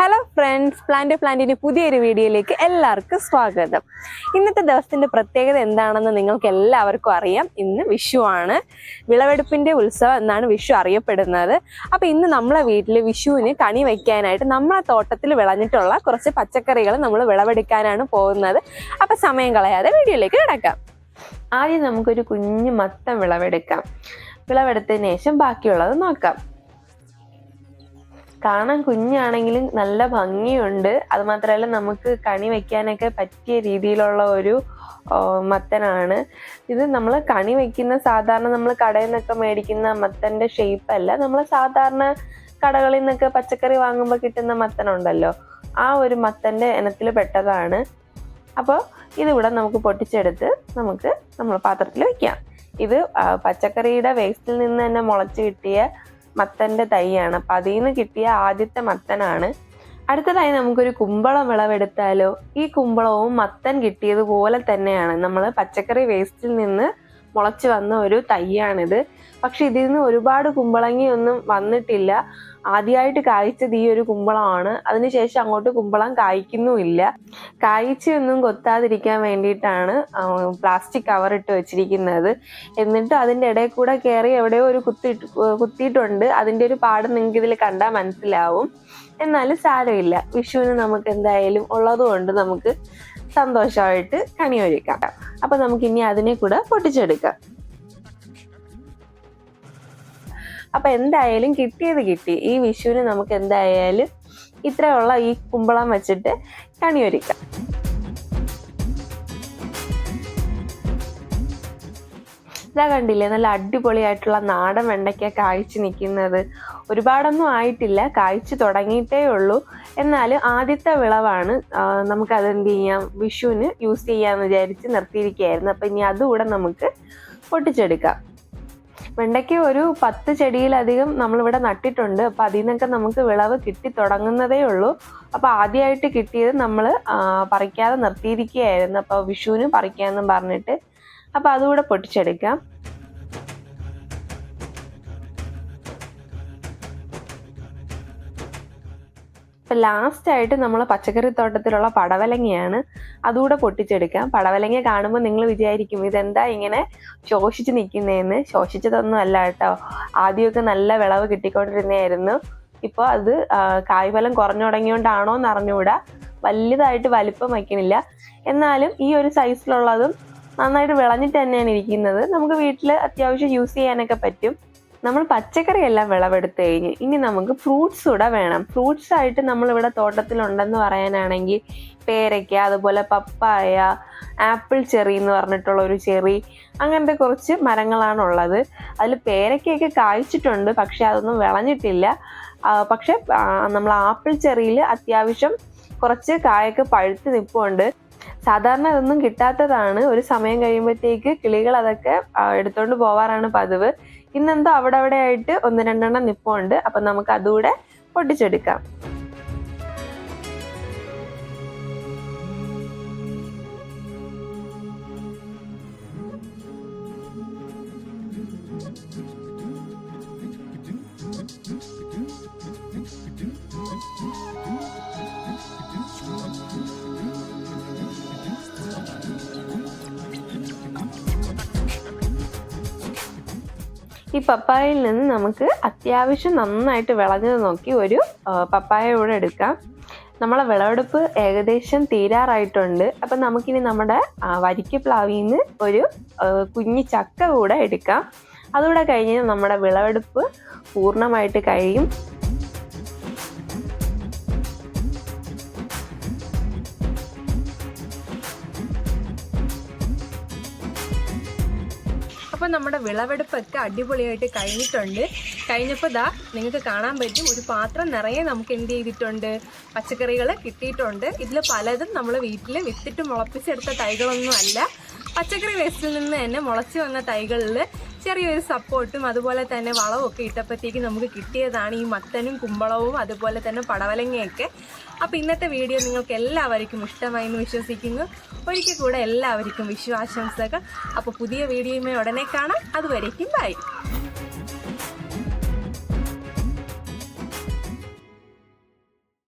Hello friends plant പ്ലാന്റിന്റെ പുതിയൊരു വീഡിയോയിലേക്ക് എല്ലാവർക്കും സ്വാഗതം. ഇന്നത്തെ ദിവസത്തിന്റെ പ്രത്യേകത എന്താണെന്ന് നിങ്ങൾക്ക് എല്ലാവർക്കും അറിയാം. ഇന്ന് വിഷു ആണ്. വിളവെടുപ്പിന്റെ ഉത്സവം എന്നാണ് വിഷു അറിയപ്പെടുന്നത്. അപ്പോൾ ഇന്ന് നമ്മളെ വീട്ടിൽ വിഷുവിന് കണി വയ്ക്കാനായിട്ട് നമ്മളെ തോട്ടത്തിൽ വിളഞ്ഞിട്ടുള്ള കുറച്ച് പച്ചക്കറികൾ നമ്മൾ വിളവെടുക്കാനാണ് പോകുന്നത്. അപ്പോൾ സമയം കളയാതെ വീഡിയോയിലേക്ക് കിടക്കാം. ആദ്യം നമുക്കൊരു കുഞ്ഞു മത്തം വിളവെടുക്കാം. വിളവെടുത്തതിന് ശേഷം ബാക്കിയുള്ളത് നോക്കാം. കാണാൻ കുഞ്ഞാണെങ്കിലും നല്ല ഭംഗിയുണ്ട്. അത് മാത്രമല്ല നമുക്ക് കണി വെക്കാനൊക്കെ പറ്റിയ രീതിയിലുള്ള ഒരു മത്തനാണ്. ഇത് നമ്മൾ കണി വെക്കുന്ന സാധാരണ നമ്മൾ കടയിൽ നിന്നൊക്കെ മേടിക്കുന്ന മത്തന്റെ ഷേപ്പ് അല്ല. നമ്മൾ സാധാരണ കടകളിൽ നിന്നൊക്കെ പച്ചക്കറി വാങ്ങുമ്പോൾ കിട്ടുന്ന മത്തനുണ്ടല്ലോ. ആ ഒരു മത്തന്റെ ഇനത്തിൽ പെട്ടതാണ്. അപ്പോൾ ഇതിവിടെ നമുക്ക് പൊട്ടിച്ചെടുത്ത് നമുക്ക് നമ്മൾ പാത്രത്തിൽ വെക്കാം. ഇത് പച്ചക്കറിയുടെ വേസ്റ്റിൽ നിന്ന് തന്നെ മുളച്ച് കിട്ടിയ മത്തന്റെ തൈയാണ്. അപ്പം അതിൽ നിന്ന് കിട്ടിയ ആദ്യത്തെ മത്തനാണ്. അടുത്തതായി നമുക്കൊരു കുമ്പളം വിളവെടുത്താലോ ഈ കുമ്പളവും മത്തൻ കിട്ടിയതുപോലെ തന്നെയാണ്. നമ്മൾ പച്ചക്കറി വേസ്റ്റിൽ നിന്ന് മുളച്ച് വന്ന ഒരു തൈയാണിത്. പക്ഷെ ഇതിൽ നിന്ന് ഒരുപാട് കുമ്പളങ്ങിയൊന്നും വന്നിട്ടില്ല. ആദ്യമായിട്ട് കായ്ച്ചത് ഈ ഒരു കുമ്പളമാണ്. അതിനുശേഷം അങ്ങോട്ട് കുമ്പളം കായ്ക്കുന്നുമില്ല. കായ്ച്ചൊന്നും കൊത്താതിരിക്കാൻ വേണ്ടിയിട്ടാണ് പ്ലാസ്റ്റിക് കവർ ഇട്ട് വെച്ചിരിക്കുന്നത്. എന്നിട്ട് അതിന്റെ ഇടയിൽ കൂടെ കയറി എവിടെയോ ഒരു കുത്തി കുത്തിയിട്ടുണ്ട്. അതിന്റെ ഒരു പാട് നിങ്ങൾക്ക് ഇതിൽ കണ്ടാൽ മനസ്സിലാവും. എന്നാലും സാരമില്ല. വിഷുവിന് നമുക്ക് എന്തായാലും ഉള്ളതുകൊണ്ട് നമുക്ക് സന്തോഷമായിട്ട് കണി അപ്പം നമുക്കിനി അതിനെ കൂടെ പൊട്ടിച്ചെടുക്കാം. അപ്പൊ എന്തായാലും കിട്ടിയത് കിട്ടി. ഈ വിഷുവിന് നമുക്ക് എന്തായാലും ഇത്രയുള്ള ഈ കുമ്പളം വെച്ചിട്ട് കണി ഒരുക്കാം. ഇതാ കണ്ടില്ലേ നല്ല അടിപൊളിയായിട്ടുള്ള നാടൻ വെണ്ടയ്ക്ക കായ്ച്ചു നിൽക്കുന്നത് ഒരുപാടൊന്നും ആയിട്ടില്ല കായ്ച്ചു തുടങ്ങിയിട്ടേ ഉള്ളൂ. എന്നാൽ ആദ്യത്തെ വിളവാണ് നമുക്ക് നമുക്കത് എന്ത് ചെയ്യാം വിഷുവിന് യൂസ് ചെയ്യാമെന്ന് വിചാരിച്ച് നിർത്തിയിരിക്കുകയായിരുന്നു. അപ്പം ഇനി അതുകൂടെ നമുക്ക് പൊട്ടിച്ചെടുക്കാം. വെണ്ടയ്ക്ക് ഒരു പത്ത് ചെടിയിലധികം നമ്മളിവിടെ നട്ടിട്ടുണ്ട്. അപ്പം അതിൽ നിന്നൊക്കെ നമുക്ക് വിളവ് കിട്ടി തുടങ്ങുന്നതേ ഉള്ളൂ. അപ്പോൾ ആദ്യമായിട്ട് കിട്ടിയത് നമ്മൾ പറിക്കാതെ നിർത്തിയിരിക്കുകയായിരുന്നു. അപ്പോൾ വിഷുവിന് പറിക്കാമെന്നും പറഞ്ഞിട്ട്. അപ്പോൾ അതുകൂടെ പൊട്ടിച്ചെടുക്കാം. ഇപ്പം ലാസ്റ്റ് ആയിട്ട് നമ്മൾ പച്ചക്കറി തോട്ടത്തിലുള്ള പടവലങ്ങയാണ് അതുകൂടെ പൊട്ടിച്ചെടുക്കാം. പടവലങ്ങ കാണുമ്പോൾ നിങ്ങൾ വിചാരിക്കും ഇതെന്താ ഇങ്ങനെ ശോഷിച്ച് നിൽക്കുന്നതെന്ന് ശോഷിച്ചതൊന്നും അല്ല കേട്ടോ. ആദ്യമൊക്കെ നല്ല വിളവ് കിട്ടിക്കൊണ്ടിരുന്നതായിരുന്നു. ഇപ്പോൾ അത് കായ്ഫലം കുറഞ്ഞു തുടങ്ങിയോണ്ടാണോ എന്ന് അറിഞ്ഞുകൂടാ. വലുതായിട്ട് വലിപ്പം വയ്ക്കണില്ല. എന്നാലും ഈ ഒരു സൈസിലുള്ളതും നന്നായിട്ട് വിളഞ്ഞിട്ട് തന്നെയാണ് ഇരിക്കുന്നത്. നമുക്ക് വീട്ടിൽ അത്യാവശ്യം യൂസ് ചെയ്യാനൊക്കെ പറ്റും. നമ്മൾ പച്ചക്കറിയെല്ലാം വിളവെടുത്ത് കഴിഞ്ഞ് ഇനി നമുക്ക് ഫ്രൂട്ട്സ് കൂടെ വേണം. ഫ്രൂട്ട്സ് ആയിട്ട് നമ്മളിവിടെ തോട്ടത്തിലുണ്ടെന്ന് പറയാനാണെങ്കിൽ പേരയ്ക്ക അതുപോലെ പപ്പായ ആപ്പിൾ ചെറി എന്ന് പറഞ്ഞിട്ടുള്ള ഒരു ചെറി അങ്ങനത്തെ കുറച്ച് മരങ്ങളാണ് ഉള്ളത്. അതിൽ പേരയ്ക്കയൊക്കെ കായ്ച്ചിട്ടുണ്ട് പക്ഷെ അതൊന്നും വിളഞ്ഞിട്ടില്ല. പക്ഷെ നമ്മൾ ആപ്പിൾ ചെറിയിൽ അത്യാവശ്യം കുറച്ച് കായൊക്കെ പഴുത്ത് നിൽപ്പുണ്ട് സാധാരണ അതൊന്നും കിട്ടാത്തതാണ്. ഒരു സമയം കഴിയുമ്പോഴത്തേക്ക് കിളികൾ അതൊക്കെ എടുത്തുകൊണ്ട് പോവാറാണ് പതിവ്. ഇന്നെന്തോ അവിടെ അവിടെ ആയിട്ട് ഒന്ന് രണ്ടെണ്ണം നിപ്പുണ്ട്. അപ്പൊ നമുക്ക് അതുകൂടെ പൊട്ടിച്ചെടുക്കാം. ഈ പപ്പായയിൽ നിന്ന് നമുക്ക് അത്യാവശ്യം നന്നായിട്ട് വിളഞ്ഞത് നോക്കി ഒരു പപ്പായ കൂടെ എടുക്കാം. നമ്മളെ വിളവെടുപ്പ് ഏകദേശം തീരാറായിട്ടുണ്ട്. അപ്പം നമുക്കിനി നമ്മുടെ വരിക്ക പ്ലാവിൽ നിന്ന് ഒരു കുഞ്ഞി ചക്ക കൂടെ എടുക്കാം. അതുകൂടെ കഴിഞ്ഞ് നമ്മുടെ വിളവെടുപ്പ് പൂർണമായിട്ട് കഴിയും. അപ്പോൾ നമ്മുടെ വിളവെടുപ്പൊക്കെ അടിപൊളിയായിട്ട് കഴിഞ്ഞിട്ടുണ്ട്. കഴിഞ്ഞപ്പോൾ ദാ നിങ്ങൾക്ക് കാണാൻ പറ്റും ഒരു പാത്രം നിറയെ നമുക്ക് എന്ത് ചെയ്തിട്ടുണ്ട്. പച്ചക്കറികൾ കിട്ടിയിട്ടുണ്ട്. ഇതിൽ പലതും നമ്മൾ വീട്ടിൽ വിത്തിട്ട് മുളപ്പിച്ചെടുത്ത തൈകളൊന്നും അല്ല. പച്ചക്കറി വേസ്റ്റിൽ നിന്ന് തന്നെ മുളച്ച് വന്ന തൈകളിൽ ചെറിയൊരു സപ്പോർട്ടും അതുപോലെ തന്നെ വളവും ഒക്കെ ഇട്ടപ്പോഴത്തേക്ക് നമുക്ക് കിട്ടിയതാണ് ഈ മത്തനും കുമ്പളവും അതുപോലെ തന്നെ പടവലങ്ങയൊക്കെ. അപ്പോൾ ഇന്നത്തെ വീഡിയോ നിങ്ങൾക്ക് എല്ലാവർക്കും ഇഷ്ടമായി എന്ന് വിശ്വസിക്കുന്നു. ഒരിക്കൽ കൂടെ എല്ലാവർക്കും വിശ്വാശംസകൾ അപ്പോൾ പുതിയ വീഡിയോയുമായി ഉടനെ കാണാം. അതുവരേക്കും ബൈ.